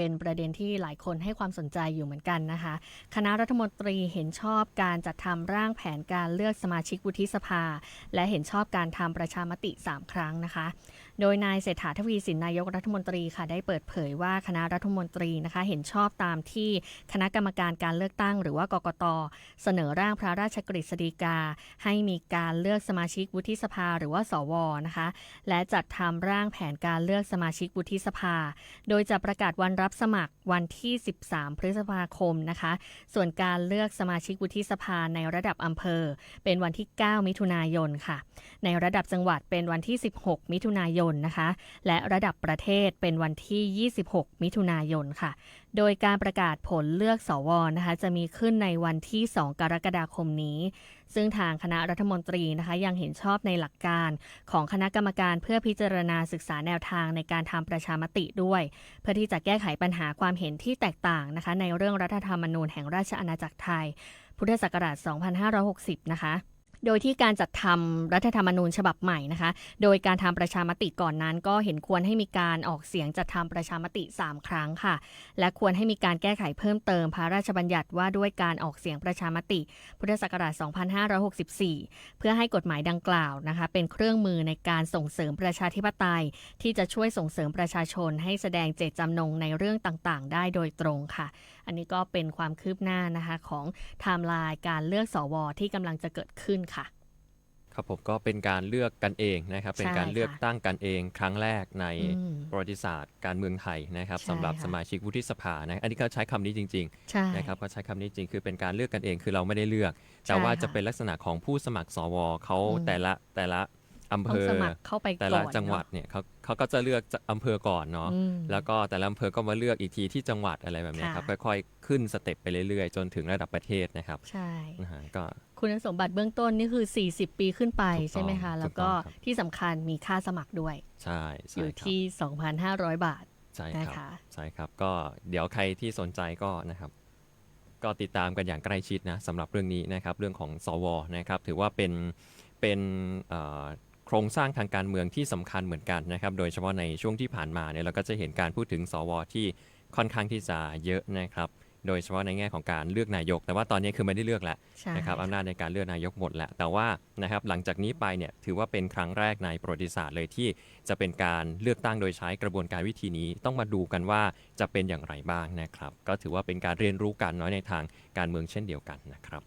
เป็นประเด็นที่หลายคนให้ความสนใจอยู่เหมือนกันนะคะ คณะรัฐมนตรีเห็นชอบการจัดทำร่างแผนการเลือกสมาชิกวุฒิสภา และเห็นชอบการทำประชามติ 3 ครั้งนะคะ โดยนายเศรษฐาทวีสินนายกรัฐมนตรีค่ะได้เปิดเผยว่าคณะรัฐมนตรีนะคะ เห็นชอบตามที่คณะกรรมการการเลือกตั้ง หรือว่ากกตเสนอร่างพระราชกฤษฎีกา ให้มีการเลือกสมาชิกวุฒิสภา หรือว่าสวนะคะ และจัดทำร่างแผนการเลือกสมาชิกวุฒิสภา โดยจะประกาศวันรับสมัครวันที่ 13 พฤษภาคมนะคะ ส่วนการเลือกสมาชิกวุฒิสภาในระดับอำเภอ เป็นวันที่ 9 มิถุนายนค่ะ ในระดับจังหวัดเป็นวันที่ 16 มิถุนายนนะคะ และระดับประเทศเป็นวันที่ 26 มิถุนายนค่ะโดยการประกาศผลเลือกสวนะคะจะมีขึ้นในวันที่ 2 กรกฎาคมนี้ ซึ่งทางคณะรัฐมนตรีนะคะยังเห็นชอบในหลักการของคณะกรรมการเพื่อพิจารณาศึกษาแนวทางในการทำประชามติด้วย เพื่อที่จะแก้ไขปัญหาความเห็นที่แตกต่างนะคะในเรื่องรัฐธรรมนูญแห่งราชอาณาจักรไทย พุทธศักราช 2560 นะคะ โดยที่การจัดทำรัฐธรรมนูญฉบับใหม่นะคะ โดยการทำประชามติก่อนนั้น ก็เห็นควรให้มีการออกเสียงจัดทำประชามติ 3 ครั้งค่ะ และควรให้มีการแก้ไขเพิ่มเติมพระราชบัญญัติว่าด้วยการออกเสียงประชามติ พุทธศักราช 2564 เพื่อให้กฎหมายดังกล่าวนะคะ เป็นเครื่องมือในการส่งเสริมประชาธิปไตย ที่จะช่วยส่งเสริมประชาชน ให้แสดงเจตจำนงในเรื่องต่างๆ ได้โดยตรงค่ะ อันนี้ก็เป็นความคืบหน้านะคะของไทม์ไลน์การเลือกสวที่กำลังจะเกิดขึ้นค่ะ ครับผมก็เป็นการเลือกกันเองนะครับ เป็นการใช่ค่ะเลือกตั้งกันเองครั้งแรกในอืมประวัติศาสตร์การเมืองไทยนะครับใช่สำหรับค่ะสมาชิกวุฒิสภานะอันนี้ก็ใช้คำนี้จริงใช่ๆนะครับก็ใช้คำนี้จริงคือเป็นการเลือกกันเองคือเราไม่ได้เลือก แต่ว่าใช่ค่ะจะเป็นลักษณะของผู้สมัครสวเขาอืมแต่ละแต่ละ อำต้เภองอสมัครเข้าไปแต่ก่ละอนจังหวัดเนเนี่ยเขาเขาก็จะเลือกอำเภอก่อนเนาะอะอืมแล้วก็แต่ละอำเภอก็มาเลือกอีกทีที่จังหวัดอะไรแบบเนี้ยครับค่ะค่อยๆ ขึ้นสเต็ปไปเรื่อยๆ จนถึงระดับประเทศนะครับ ใช่นะฮะก็คุณสมบัติเบื้องต้นนี่คือ 40 ปีขึ้นไปถูกต้องใช่ไหมคะ แล้วก็ถูกต้องครับที่สำคัญมีค่าสมัครด้วย ใช่อใช่ยู่ครับที่ 2,500 บาทใช่นะครับคะใช่ครับก็เดี๋ยวใครที่สนใจก็นะครับก็ติดตามกันอย่างใกล้ชิดนะสำหรับเรื่องนี้นะครับ เรื่องของสวนะครับ ถือว่าเป็นเป็นเอ่อโครงสร้างทางการเมืองที่สำคัญเหมือนกันนะครับ โดยเฉพาะในช่วงที่ผ่านมาเนี่ยเราก็จะเห็นการพูดถึงสวที่ค่อนข้างที่จะเยอะนะครับ โดยเฉพาะในแง่ของการเลือกนายก แต่ว่าตอนนี้คือไม่ได้เลือกแล้วใช่นะครับอำนาจในการเลือกนายกหมดแหละแต่ว่านะครับหลังจากนี้ไปเนี่ยถือว่าเป็นครั้งแรกในประวัติศาสตร์เลยที่จะเป็นการเลือกตั้งโดยใช้กระบวนการวิธีนี้ ต้องมาดูกันว่าจะเป็นอย่างไรบ้างนะครับ ก็ถือว่าเป็นการเรียนรู้กันน้อยในทางการเมืองเช่นเดียวกันนะครับ